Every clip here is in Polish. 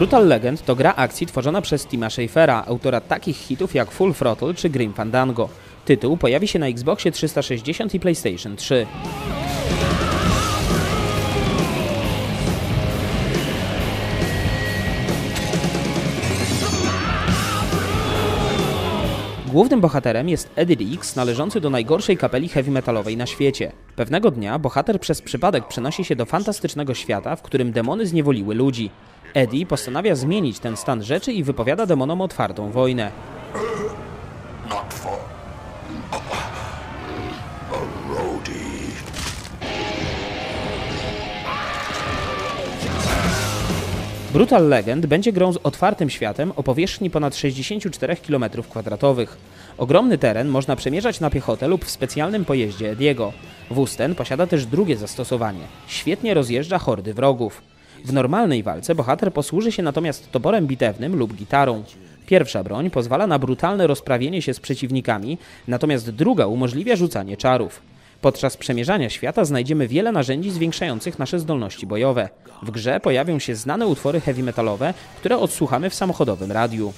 Brutal Legend to gra akcji tworzona przez Tima Schafera, autora takich hitów jak Full Throttle czy Grim Fandango. Tytuł pojawi się na Xboxie 360 i PlayStation 3. Głównym bohaterem jest Eddie Riggs, należący do najgorszej kapeli heavy metalowej na świecie. Pewnego dnia bohater przez przypadek przenosi się do fantastycznego świata, w którym demony zniewoliły ludzi. Eddie postanawia zmienić ten stan rzeczy i wypowiada demonom otwartą wojnę. Brutal Legend będzie grą z otwartym światem o powierzchni ponad 64 km2. Ogromny teren można przemierzać na piechotę lub w specjalnym pojeździe Ediego. Wóz ten posiada też drugie zastosowanie. Świetnie rozjeżdża hordy wrogów. W normalnej walce bohater posłuży się natomiast toporem bitewnym lub gitarą. Pierwsza broń pozwala na brutalne rozprawienie się z przeciwnikami, natomiast druga umożliwia rzucanie czarów. Podczas przemierzania świata znajdziemy wiele narzędzi zwiększających nasze zdolności bojowe. W grze pojawią się znane utwory heavy metalowe, które odsłuchamy w samochodowym radiu.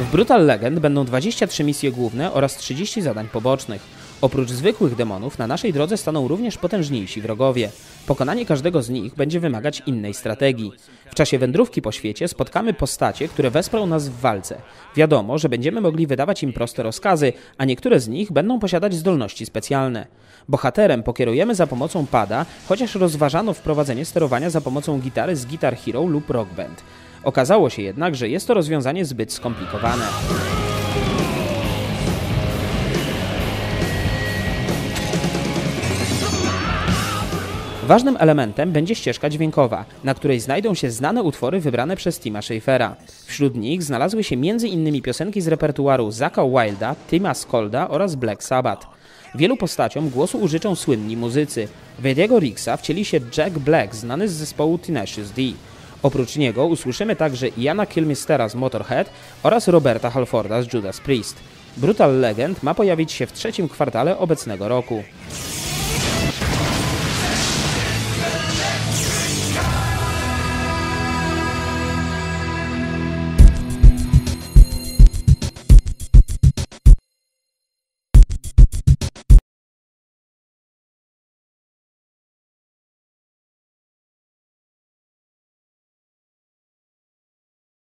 W Brutal Legend będą 23 misje główne oraz 30 zadań pobocznych. Oprócz zwykłych demonów na naszej drodze staną również potężniejsi wrogowie. Pokonanie każdego z nich będzie wymagać innej strategii. W czasie wędrówki po świecie spotkamy postacie, które wesprą nas w walce. Wiadomo, że będziemy mogli wydawać im proste rozkazy, a niektóre z nich będą posiadać zdolności specjalne. Bohaterem pokierujemy za pomocą pada, chociaż rozważano wprowadzenie sterowania za pomocą gitary z Guitar Hero lub Rock Band. Okazało się jednak, że jest to rozwiązanie zbyt skomplikowane. Ważnym elementem będzie ścieżka dźwiękowa, na której znajdą się znane utwory wybrane przez Tima Schafera. Wśród nich znalazły się m.in. piosenki z repertuaru Zaka Wilda, Tima Skolda oraz Black Sabbath. Wielu postaciom głosu użyczą słynni muzycy. W Ediego Riggsa wcieli się Jack Black, znany z zespołu Tenacious D. Oprócz niego usłyszymy także Iana Kilmistera z Motorhead oraz Roberta Halforda z Judas Priest. Brutal Legend ma pojawić się w trzecim kwartale obecnego roku.